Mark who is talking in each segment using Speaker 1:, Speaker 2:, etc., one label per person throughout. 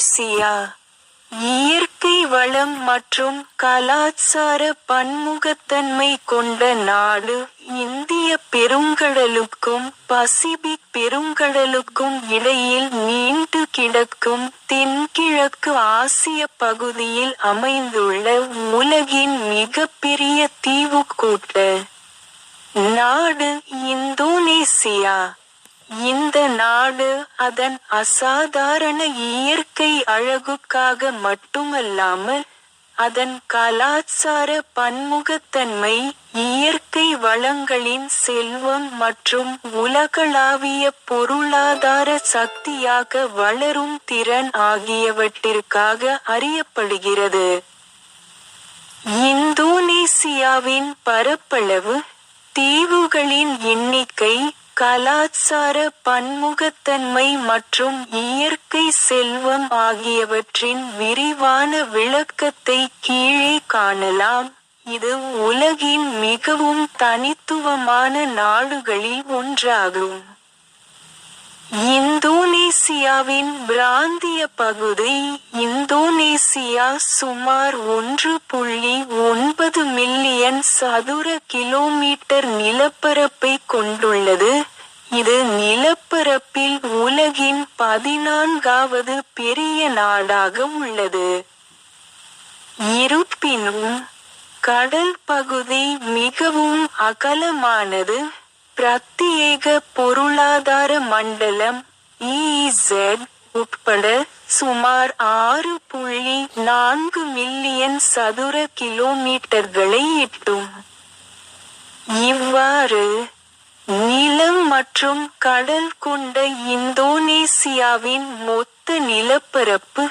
Speaker 1: Indonesia இயற்கை வளம் மற்றும் கலாச்சார பன்முகத்தன்மை கொண்ட நாடு இந்திய பெருங்கடலுக்கும் பசிபிக் பெருங்கடலுக்கும் இடையில் நீண்டு கிடக்கும் தென்கிழக்கு ஆசிய பகுதியில் அமைந்துள்ள உலகின் மிகப்பெரிய தீவுக்கூட்ட நாடு இந்தோனேசியா. இந்த நாடு அதன் அசாதாரண இயற்கை அழகுக்காக மட்டுமல்லாமல் அதன் கலாச்சார பன்முகத்தன்மை இயற்கை வளங்களின் செல்வம் மற்றும் உலகளாவிய பொருளாதார சக்தியாக வளரும் திறன் ஆகியவற்றிற்காக அறியப்படுகிறது. இந்தோனேசியாவின் பரப்பளவு தீவுகளின் எண்ணிக்கை கலாச்சார பன்முகத்தன்மை மற்றும் இயற்கை செல்வம் ஆகியவற்றின் விரிவான விளக்கத்தை கீழே காணலாம். இது உலகின் மிகவும் தனித்துவமான நாடுகளில் ஒன்றாகும். இந்தோனேசியாவின் பிராந்திய பகுதி இந்தோனேசியா சுமார் ஒன்று புள்ளி ஒன்பது மில்லியன் சதுர கிலோமீட்டர் நிலப்பரப்பை கொண்டுள்ளது. இது நிலப்பரப்பில் உலகின் பதினான்காவது பெரிய நாடாக உள்ளது. இருப்பினும் கடல் பகுதி மிகவும் அகலமானது. பிரத்யேக பொருளாதார மண்டலம் இஇசெட் உட்பட சுமார் ஆறு புள்ளி நான்கு மில்லியன் சதுர கிலோமீட்டர்களை எட்டும். இவ்வாறு மற்றும் கடல் கொண்ட இந்தோனேசியாவின் மொத்த நிலப்பரப்பு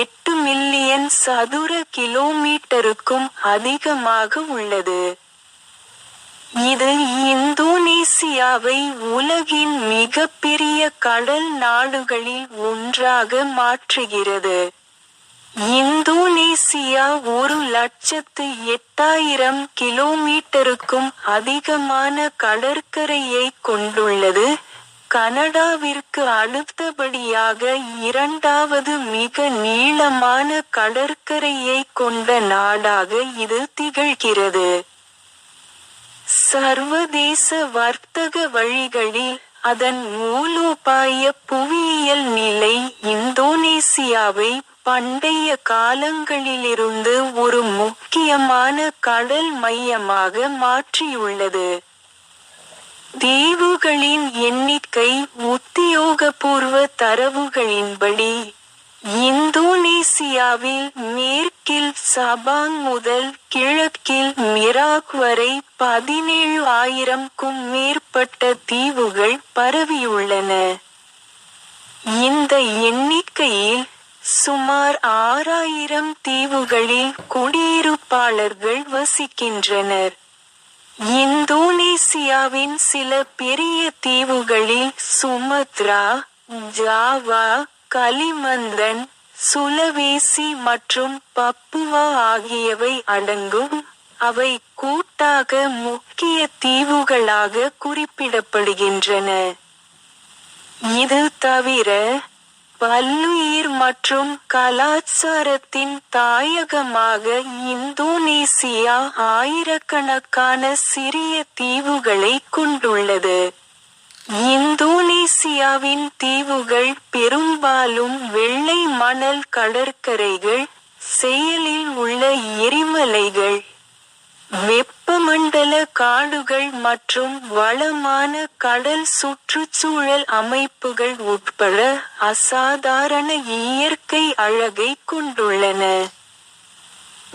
Speaker 1: எட்டு மில்லியன் சதுர கிலோமீட்டருக்கும் அதிகமாக உள்ளது. இது இந்தோனேசியாவை உலகின் மிகப்பெரிய கடல் நாடுகளில் ஒன்றாக மாற்றுகிறது. இந்தோனேசியா ஒரு லட்சத்து எட்டாயிரம் கிலோமீட்டருக்கும் அதிகமான கடற்கரையை கொண்டுள்ளது. கனடாவிற்கு அடுத்தபடியாக இரண்டாவது மிக நீளமான கடற்கரையை கொண்ட நாடாக இது திகழ்கிறது. சர்வதேச வர்த்தக வழிகளில் அதன் மூலோபாய புவியியல் நிலை இந்தோனேசியாவை பண்டைய காலங்களிலிருந்து ஒரு முக்கியமான கடல் மையமாக மாற்றியுள்ளது. தீவுகளின் எண்ணிக்கை உத்தியோகபூர்வ தரவுகளின்படி இந்தோனேசியாவில் மேற்கில் சபாங் முதல் கிழக்கில் மிராக் வரை பதினேழு ஆயிரம்க்கும் மேற்பட்ட தீவுகள் பரவியுள்ளன. இந்த எண்ணிக்கையில் சுமார் ஆறாயிரம் தீவுகளில் குடியிருப்பாளர்கள் வசிக்கின்றனர். இந்தோனேசியாவின் சில பெரிய தீவுகளில் சுமத்ரா ஜாவா கலிமந்தன் சுலவேசி மற்றும் பப்புவா ஆகியவை அடங்கும். அவை கூட்டாக முக்கிய தீவுகளாக குறிப்பிடப்படுகின்றன. இது தவிர பல்லுயிர் மற்றும் கலாச்சாரத்தின் தாயகமாக இந்தோனேசியா ஆயிரக்கணக்கான சிறிய தீவுகளை கொண்டுள்ளது. இந்தோனேசியாவின் தீவுகள் பெரும்பாலும் வெள்ளை மணல் கடற்கரைகள் செயலில் உள்ள எரிமலைகள். வெப்பமண்டல காடுகள் மற்றும் வளமான கடல் சுற்றுச்சூழல் அமைப்புகள் உட்பட அசாதாரண இயற்கை அழகை கொண்டுள்ளன.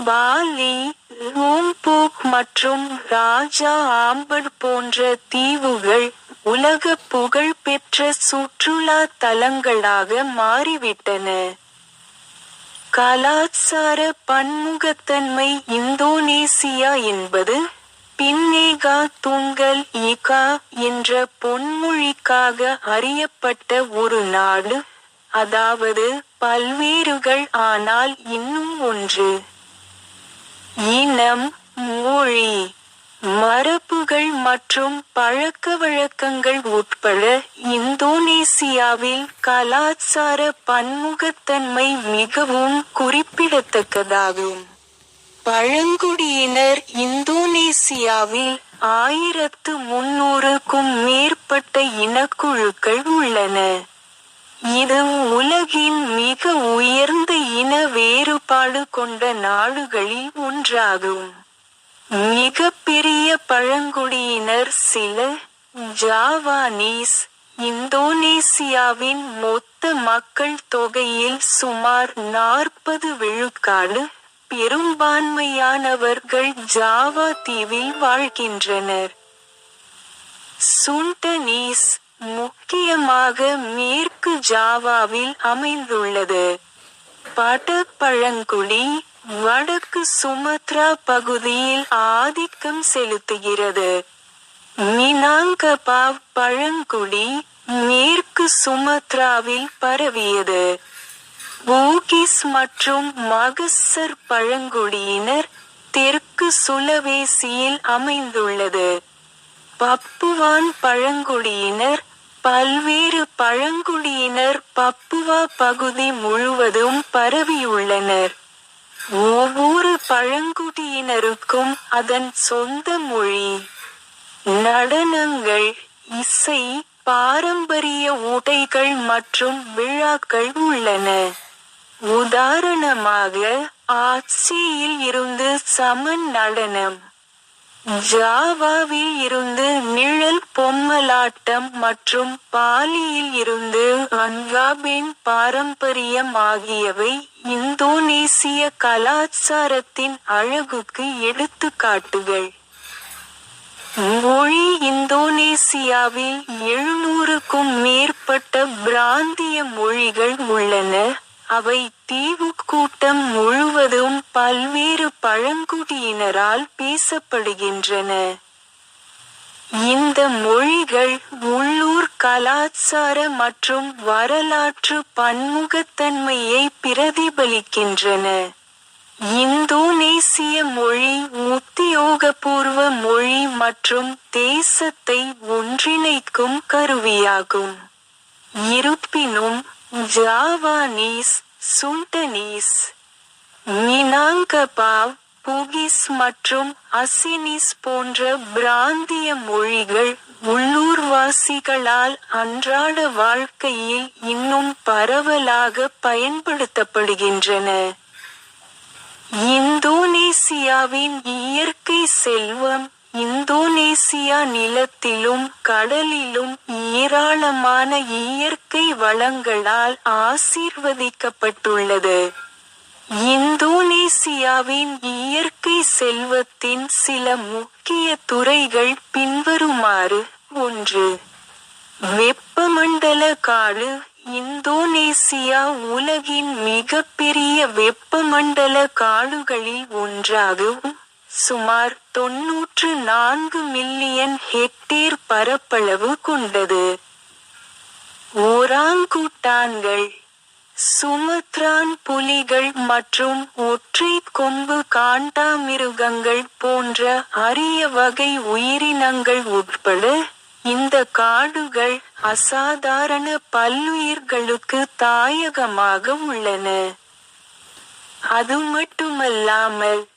Speaker 1: பாலி லூம்போக் மற்றும் ராஜா ஆம்பர் போன்ற தீவுகள் உலக புகழ் பெற்ற சுற்றுலா தலங்களாக மாறிவிட்டன. கலாச்சார பன்முகத்தன்மை இந்தோனேசியா என்பது பின்னேகா துங்கல் இகா என்ற பொன்மொழிக்காக அறியப்பட்ட ஒரு நாடு. அதாவது பல்வேறுகள் ஆனால் இன்னும் ஒன்று. இனம் மொழி. மரபுகள் மற்றும் பழக்க வழக்கங்கள் உட்பட இந்தோனேசியாவில் கலாச்சார பன்முகத்தன்மை மிகவும் குறிப்பிடத்தக்கதாகும். பழங்குடியினர் இந்தோனேசியாவில் ஆயிரத்து முன்னூறுக்கும் மேற்பட்ட இனக்குழுக்கள் உள்ளன. இது உலகின் மிக உயர்ந்த இன வேறுபாடு கொண்ட நாடுகளில் ஒன்றாகும். மிக பெரிய பழங்குடியினர் சில ஜாவானீஸ் இந்தோனேசியாவின் மொத்த மக்கள் தொகையில் சுமார் நாற்பது விழுக்காடு பெரும்பான்மையானவர்கள் ஜாவா தீவில் வாழ்கின்றனர். சுண்டனீஸ் முக்கியமாக மேற்கு ஜாவாவில் அமைந்துள்ளது. பழங்குடி வடக்கு சுமத்ரா பகுதியில் ஆதிக்கம் செலுத்துகிறது. மினாங்கபாவ் பழங்குடி மேற்கு சுமத்ராவில் பரவியது. பூகிஸ் மற்றும் மகசர் பழங்குடியினர் தெற்கு சுலவேசியில் அமைந்துள்ளது. பப்புவான் பழங்குடியினர் பல்வேறு பழங்குடியினர் பப்புவா பகுதி முழுவதும் பரவியுள்ளனர். ஒவ்வொரு பழங்குடியினருக்கும் அதன் சொந்த மொழி. நடனங்கள் இசை பாரம்பரிய உடைகள் மற்றும் விழாக்கள் உள்ளன. உதாரணமாக ஆட்சியில் இருந்து சமன் நடனம். ஜாவாவில் இருந்து நிழல் பொம்மலாட்டம் மற்றும் பாலியில் இருந்து அன்வாபின் பாரம்பரியம் ஆகியவை இந்தோனேசிய கலாச்சாரத்தின் அழகுக்கு எடுத்துக்காட்டுகள். மொழி இந்தோனேசியாவில் எழுநூறுக்கும் மேற்பட்ட பிராந்திய மொழிகள் உள்ளன. அவை தீவுக்கூட்டம் முழுவதும் பல்வேறு பழங்குடியினரால் பேசப்படுகின்றன. இந்த மொழிகள் உள்ளூர் கலாச்சார மற்றும் வரலாற்று பன்முகத்தன்மையை பிரதிபலிக்கின்றன. இந்தோனேசிய மொழி உத்தியோகபூர்வ மொழி மற்றும் தேசத்தை ஒன்றிணைக்கும் கருவியாகும். இருப்பினும் ஜாவானீஸ் சுண்டனீஸ் மினாங்கபாவ் புகிஸ் மற்றும் அசினிஸ் போன்ற பிராந்திய மொழிகள் உள்ளூர்வாசிகளால் அன்றாட வாழ்க்கையில் இன்னும் பரவலாக பயன்படுத்தப்படுகின்றன. இந்தோனேசியாவின் இயற்கை செல்வம் இந்தோனேசியா நிலத்திலும் கடலிலும் ஏராளமான இயற்கை வளங்களால் ஆசீர்வதிக்கப்பட்டுள்ளது. இந்தோனேசியாவின் இயற்கை செல்வத்தின் சில முக்கிய துறைகள் பின்வருமாறு. ஒன்று வெப்பமண்டல காடு. இந்தோனேசியா உலகின் மிகப்பெரிய வெப்பமண்டல காடுகளில் ஒன்றாகும். சுமார் தொன்னூற்று நான்கு மில்லியன் ஹெக்டேர் பரப்பளவு கொண்டது. ஓராங்குட்டான்கள் சுமத்ரான் புலிகள் மற்றும் ஒற்றை கொம்பு காண்டாமிருகங்கள் போன்ற அரிய வகை உயிரினங்கள் உட்பட இந்த காடுகள் அசாதாரண பல்லுயிர்களுக்கு தாயகமாக உள்ளன. அது மட்டுமல்லாமல்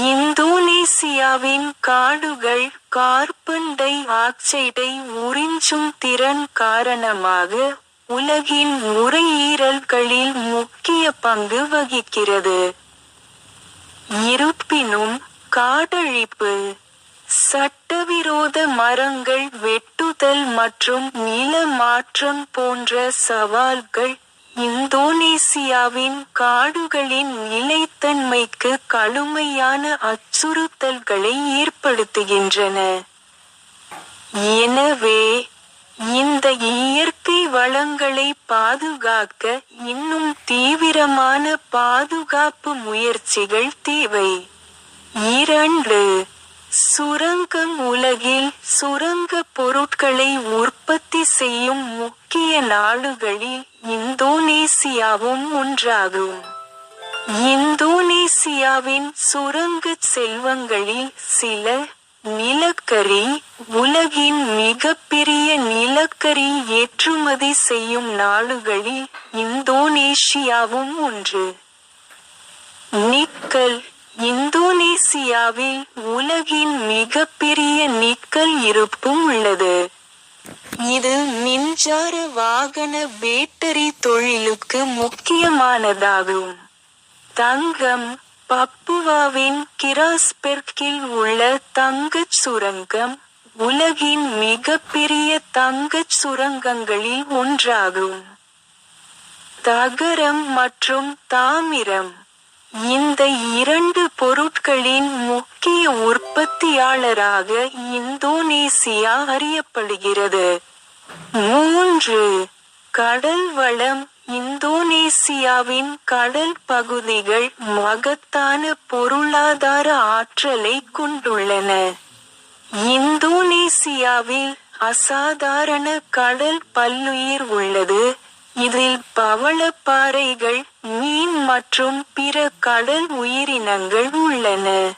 Speaker 1: இந்தோனேசியாவின் காடுகள் கார்பன் டை ஆக்சைடை உறிஞ்சும் திறன் காரணமாக உலகின் நுரையீரல்களில் முக்கிய பங்கு வகிக்கிறது. இருப்பினும் காடழிப்பு சட்டவிரோத மரங்கள் வெட்டுதல் மற்றும் நில மாற்றம் போன்ற சவால்கள் இந்தோனேசியாவின் காடுகளின் நிலைத்தன்மைக்கு கடுமையான அச்சுறுத்தல்களை ஏற்படுத்துகின்றன. எனவே இந்த இயற்கை வளங்களை பாதுகாக்க இன்னும் தீவிரமான பாதுகாப்பு முயற்சிகள் தேவை. இரண்டு சுரங்கம் உலகில் சுரங்க பொருட்களை உற்பத்தி செய்யும் முக்கிய நாடுகளில் இந்தோனேசியாவும் ஒன்றாகும் இந்தோனேசியாவின் சுரங்கச் செல்வங்களில் சில நிலக்கரி உலகின் மிகப்பெரிய நிலக்கரி ஏற்றுமதி செய்யும் நாடுகளில் இந்தோனேஷியாவும் ஒன்று. நிக்கல் இந்தோனேசியாவில் உலகின் மிகப்பெரிய நிக்கல் இருப்பும் உள்ளது. இது மின்சார வாகன பேட்டரி தொழிலுக்கு முக்கியமானதாகும். தங்கம் பப்புவாவின் கிராஸ்பெர்க்கில் உள்ள தங்கச் சுரங்கம், உலகின் மிகப்பெரிய தங்கச் சுரங்கங்களில் ஒன்றாகும். தகரம் மற்றும் தாமிரம் இந்த இரண்டு பொருட்களின் முக்கிய உற்பத்தியாளராக இந்தோனேசியா அறியப்படுகிறது. மூன்று. கடல் வளம் இந்தோனேசியாவின் கடல் பகுதிகள் மகத்தான பொருளாதார ஆற்றலைக் கொண்டுள்ளன. இந்தோனேசியாவில் அசாதாரண கடல் பல்லுயிர் உள்ளது, இதில் பவளப்பாறைகள், மீன் மற்றும் பிற கடல் உயிரினங்கள் உள்ளன.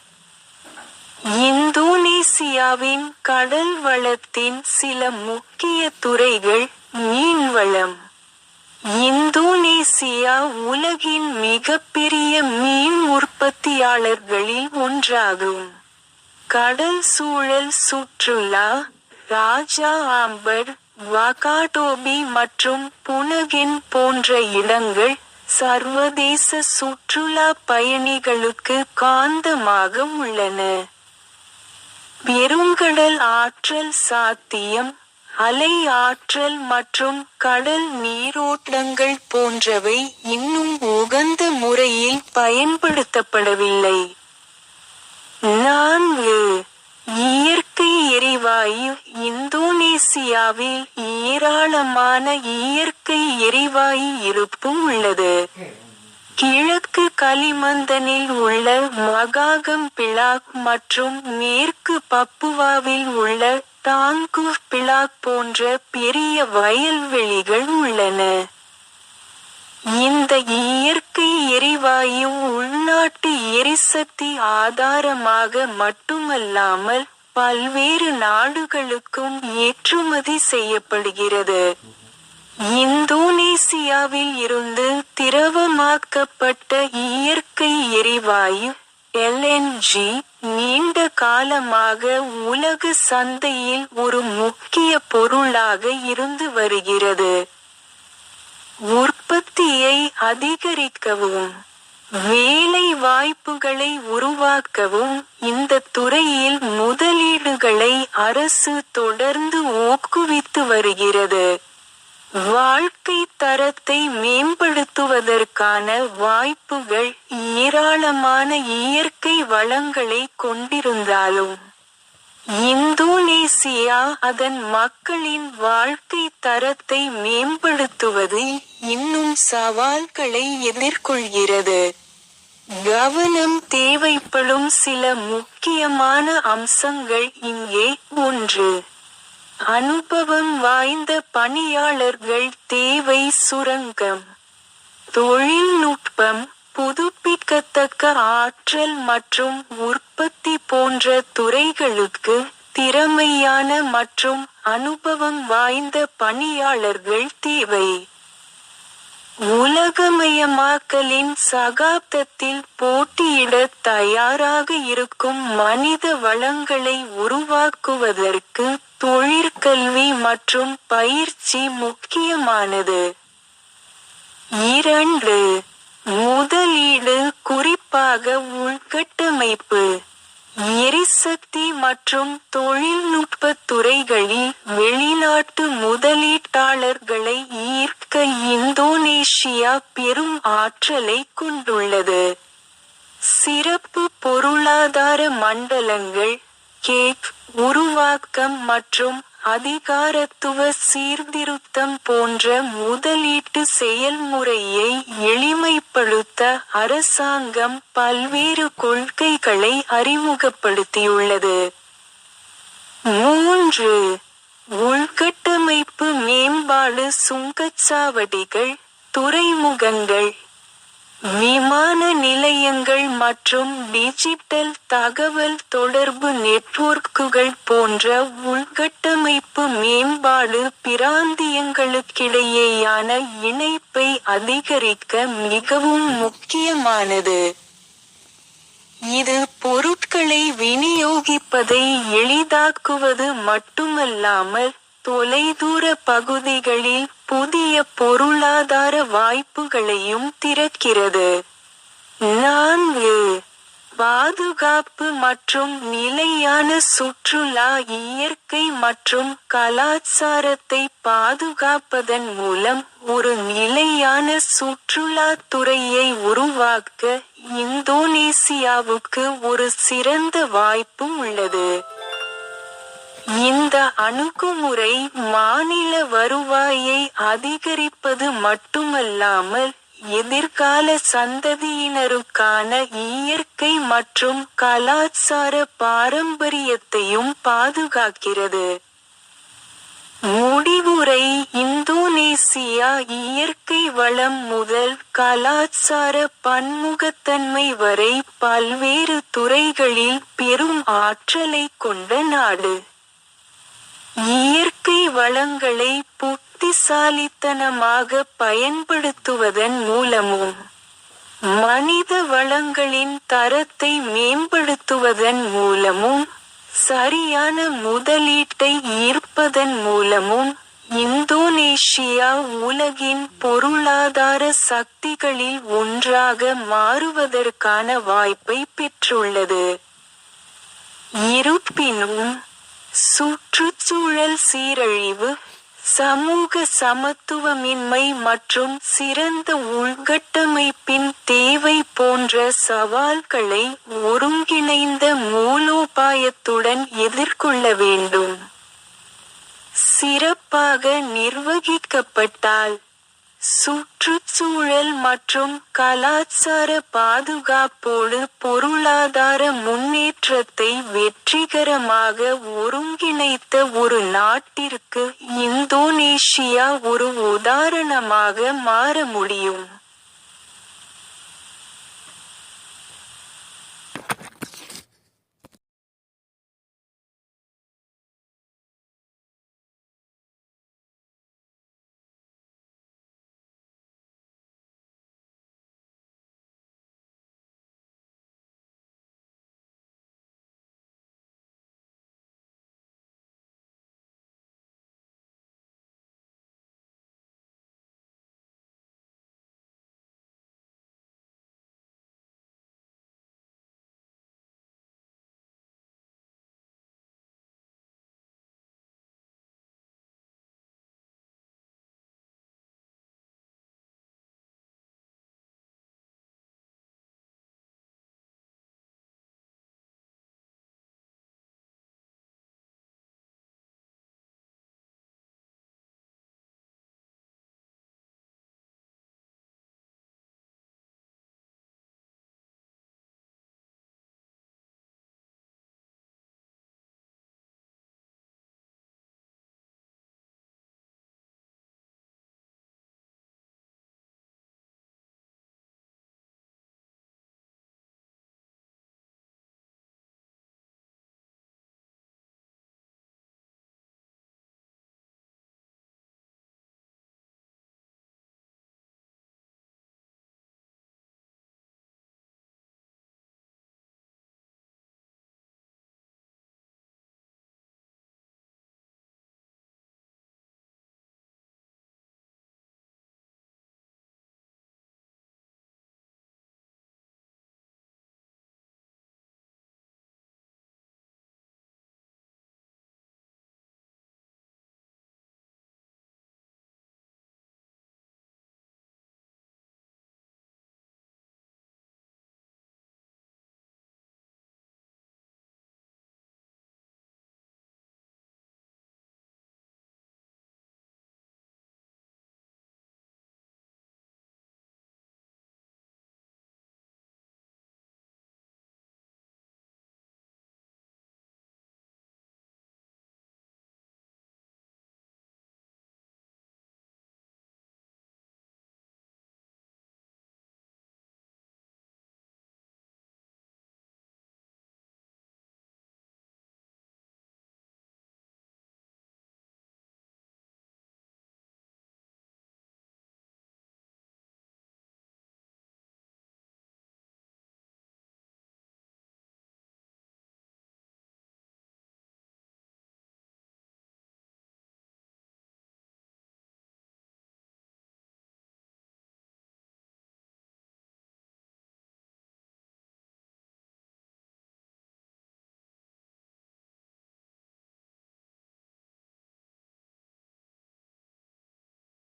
Speaker 1: இந்தோனேசியாவின் கடல் வளத்தின் சில முக்கிய துறைகள் மீன்வளம். இந்தோனேசியா உலகின் மிகப்பெரிய மீன் உற்பத்தியாளர்களில் ஒன்றாகும். கடல் சூழல் சுற்றுலா ராஜா ஆம்பர், வாகாடோபி மற்றும் புனகின் போன்ற இடங்கள் சர்வதேச சுற்றுலா பயணிகளுக்கு காந்தமாக உள்ளன. பெருங்கடல் ஆற்றல் சாத்தியம், அலை ஆற்றல் மற்றும் கடல் நீரோட்டங்கள் போன்றவை இன்னும் உகந்த முறையில் பயன்படுத்தப்படவில்லை. நான்கு. இயற்கை எரிவாயு இந்தோனேசியாவில் ஏராளமான இயற்கை எரிவாயு இருப்பு உள்ளது. கிழக்கு கலிமந்தனில் உள்ள மகாகம் பிளாக் மற்றும் மேற்கு பப்புவாவில் உள்ள தாங்கு பிளாக் போன்ற பெரிய வயல்வெளிகள் உள்ளன. இந்த இயற்கை எரிவாயு உள்நாட்டு எரிசக்தி ஆதாரமாக மட்டுமல்லாமல் பல்வேறு நாடுகளுக்கும் ஏற்றுமதி செய்யப்படுகிறது. இந்தோனேசியாவில் இருந்து திரவமாக்கப்பட்ட இயற்கை எரிவாயு எல்.என்.ஜி. நீண்ட காலமாக உலக சந்தையில் ஒரு முக்கிய பொருளாக இருந்து வருகிறது. உற்பத்தியை அதிகரிக்கவும், வேலை வாய்ப்புகளை உருவாக்கவும் இந்த துறையில் முதலீடுகளை அரசு தொடர்ந்து ஊக்குவித்து வருகிறது. வாழ்க்கை தரத்தை மேம்படுத்துவதற்கான வாய்ப்புகள் ஏராளமான இயற்கை வளங்களைக் கொண்டிருந்தாலும், இந்தோனேசியா அதன் மக்களின் வாழ்க்கை தரத்தை மேம்படுத்துவதில் இன்னும் சவால்களை எதிர்கொள்கிறது. கவனம் தேவைப்படும் சில முக்கியமான அம்சங்கள் இங்கே ஒன்று. அனுபவம் வாய்ந்த பணியாளர்கள் தேவை சுரங்கம், தொழில்நுட்பம், புதுப்பிக்கத்தக்க ஆற்றல் மற்றும் உற்பத்தி போன்ற துறைகளுக்கு திறமையான மற்றும் அனுபவம் வாய்ந்த பணியாளர்கள் தேவை. உலகமயமாக்கலின் சகாப்தத்தில் போட்டியிடத் தயாராக இருக்கும் மனித வளங்களை உருவாக்குவதற்கு தொழிற்கல்வி மற்றும் பயிற்சி முக்கியமானது. இரண்டு. முதலீடு குறிப்பாக உள்கட்டமைப்பு, எரிசக்தி மற்றும் தொழில்நுட்பத் துறைகளில் வெளிநாட்டு முதலீட்டாளர்களை ஈர்க்க இந்தோனேஷியா பெரும் ஆற்றலை கொண்டுள்ளது. சிறப்பு பொருளாதார மண்டலங்கள், கேக், உருவாக்கம் மற்றும் அதிகாரத்துவ சீர்திருத்தம் போன்ற முதலீட்டு செயல்முறையை எளிமைப்படுத்த அரசாங்கம் பல்வேறு கொள்கைகளை அறிமுகப்படுத்தியுள்ளது. மூன்று. உள்கட்டமைப்பு மேம்பாடு சுங்கச்சாவடிகள், துறைமுகங்கள். விமான நிலையங்கள் மற்றும் டிஜிட்டல் தகவல் தொடர்பு நெட்வொர்க்குகள் போன்ற உள்கட்டமைப்பு மேம்பாடு பிராந்தியங்களுக்கிடையேயான இணைப்பை அதிகரிக்க மிகவும் முக்கியமானது. இது பொருட்களை விநியோகிப்பதை எளிதாக்குவது மட்டுமல்லாமல் தொலைதூர பகுதிகளில் புதிய பொருளாதார வாய்ப்புகளையும் திறக்கிறது. நான்கு. பாதுகாப்பு மற்றும் நிலையான சுற்றுலா இயற்கை மற்றும் கலாச்சாரத்தை பாதுகாப்பதன் மூலம் ஒரு நிலையான சுற்றுலாத் துறையை உருவாக்க இந்தோனேசியாவுக்கு ஒரு சிறந்த வாய்ப்பு உள்ளது. இந்த அணுகுமுறை மாநில வருவாயை அதிகரிப்பது மட்டுமல்லாமல் எதிர்கால சந்ததியினருக்கான இயற்கை மற்றும் கலாச்சார பாரம்பரியத்தையும் பாதுகாக்கிறது. முடிவுரை இந்தோனேசியா இயற்கை வளம் முதல் கலாச்சார பன்முகத்தன்மை வரை பல்வேறு துறைகளில் பெரும் ஆற்றலை கொண்ட நாடு. இயற்கை வளங்களை புத்திசாலித்தனமாக பயன்படுத்துவதன் மூலமும் மனித வளங்களின் தரத்தை மேம்படுத்துவதன் மூலமும் சரியான முதலீட்டை ஈர்ப்பதன் மூலமும் இந்தோனேஷியா உலகின் பொருளாதார சக்திகளில் ஒன்றாக மாறுவதற்கான வாய்ப்பை பெற்றுள்ளது. இருப்பினும், சுற்றுச்சூழல் சீரழிவு, சமூக சமத்துவமின்மை மற்றும் சிறந்த உள்கட்டமைப்பின் தேவை போன்ற சவால்களை ஒருங்கிணைந்த மூலோபாயத்துடன் எதிர்கொள்ள வேண்டும். சிறப்பாக நிர்வகிக்கப்பட்டால், சுற்றுச்சூழல் மற்றும் கலாச்சார பாதுகாப்போடு பொருளாதார முன்னேற்றத்தை வெற்றிகரமாக ஒருங்கிணைத்த ஒரு நாட்டிற்கு இந்தோனேஷியா ஒரு உதாரணமாக மாற முடியும்.